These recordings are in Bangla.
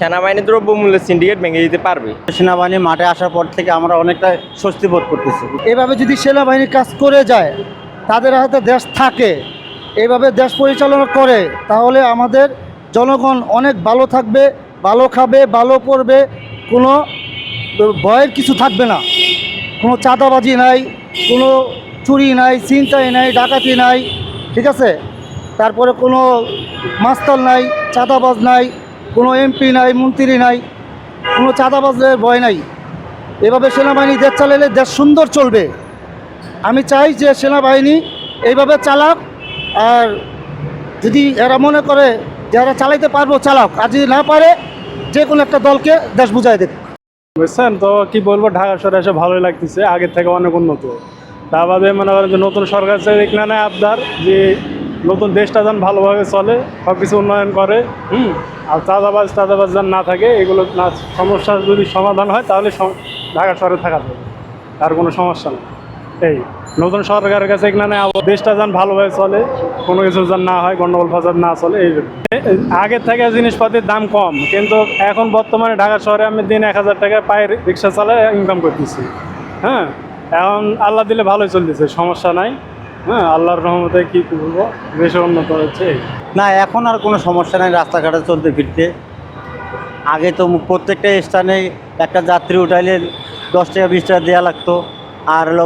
সেনাবাহিনী দ্রব্যমূল্যের সিন্ডিকেট ভেঙে দিতে পারবে। সেনাবাহিনী মাঠে আসার পর থেকে আমরা অনেকটা স্বস্তি বোধ করতেছি। এভাবে যদি সেনাবাহিনী কাজ করে যায়, তাদের হাতে দেশ থাকে এইভাবে দেশ পরিচালনা করে, তাহলে আমাদের জনগণ অনেক ভালো থাকবে, ভালো খাবে, ভালো পড়বে, কোনো ভয়ের কিছু থাকবে না। কোনো চাঁদাবাজি নাই, কোনো চুরি নাই, ছিনতাই নাই, ডাকাতি নাই, ঠিক আছে? তারপরে কোনো মাস্তাল নাই, চাঁদাবাজ নাই কোনো এমপি নাই, মন্ত্রী নাই, কোনো চাঁদাবাজের ভয় নাই। এভাবে সেনাবাহিনী দেশ চালালে দেশ সুন্দর চলবে। আমি চাই যে সেনাবাহিনী এইভাবে চালাক, আর যদি এরা মনে করে যে এরা চালাইতে পারব, চালাক। আর যদি না পারে, যে কোনো একটা দলকে দেশ বুঝাই দেবে। বুঝছেন? তো কি বলব, ঢাকা শহরে এসে ভালোই লাগতেছে আগের থেকে অনেক উন্নত। তা বাদে মনে করেন যে নতুন সরকার চাই, এখানে আবদার যে নতুন দেশটা যেন ভালোভাবে চলে সব কিছু উন্নয়ন করে। হুম। আর চাঁদাবাজ টাদাবাজ যেন না থাকে এগুলো না সমস্যার যদি সমাধান হয় তাহলে ঢাকা শহরে থাকা যাবে। আর কোনো সমস্যা নেই। এই নতুন সরকারের কাছে এখানে দেশটা যেন ভালোভাবে চলে কোনো কিছু যেন না হয় গন্ডগোল ফাসাদ না চলে এই আগের থেকে জিনিসপাতির দাম কম কিন্তু এখন বর্তমানে ঢাকা শহরে আমি দিন এক হাজার টাকা পায়ে রিক্সা চালায় ইনকাম করতেছি। হ্যাঁ? এখন আল্লাহ দিলে ভালোই চলতেছে সমস্যা নাই। হ্যাঁ আল্লাহর রহমতে কি বলব বেশি উন্নত হচ্ছে। না, এখন আর কোনো সমস্যা নেই, রাস্তাঘাটে চলতে ফিরতে। আগে তো প্রত্যেকটা স্থানে একটা যাত্রী উঠাইলে দশ টাকা, বিশ টাকা দেওয়া লাগতো। আর হলো,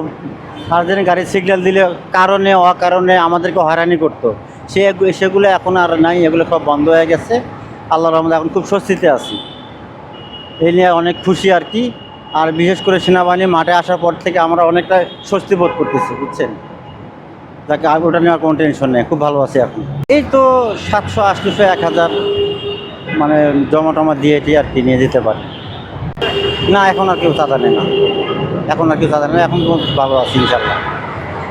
সারাদিনে গাড়ি সিগন্যাল দিলে কারণে, অকারণে আমাদেরকে হয়রানি করতো। সে সেগুলো এখন আর নাই, এগুলো সব বন্ধ হয়ে গেছে। আল্লাহ রহমতে এখন খুব স্বস্তিতে আছি। এই নিয়ে অনেক খুশি আর কি। আর বিশেষ করে সেনাবাহিনী মাঠে আসার পর থেকে আমরা অনেকটা স্বস্তি বোধ করতেছি, বুঝছেন? যাকে ওটা নেওয়ার কোনো টেনশন নেই, খুব ভালো আছি এখন। এই তো সাতশো আটশোশো এক হাজার মানে জমা টমা দিয়ে এটি আর কি নিয়ে যেতে পারে। না, এখন আর কেউ চাঁদা নেয় না। এখন আর কেউ চাঁদা নেয় এখন ভালো আছি ইনশাল্লাহ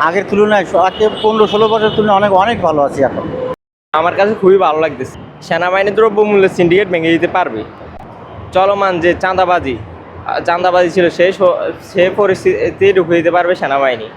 আগের তুলনায় স- আগে পনেরো, ষোলো বছরের তুলনায় অনেক অনেক ভালো আছি এখন। আমার কাছে খুবই ভালো লাগতেছে। সেনাবাহিনী দ্রব্যমূল্যের সিন্ডিকেট ভেঙে দিতে পারবে। চলমান যে চাঁদাবাজি চাঁদাবাজি ছিল সে সেই পরিস্থিতি ঢুকে দিতে পারবে সেনাবাহিনী।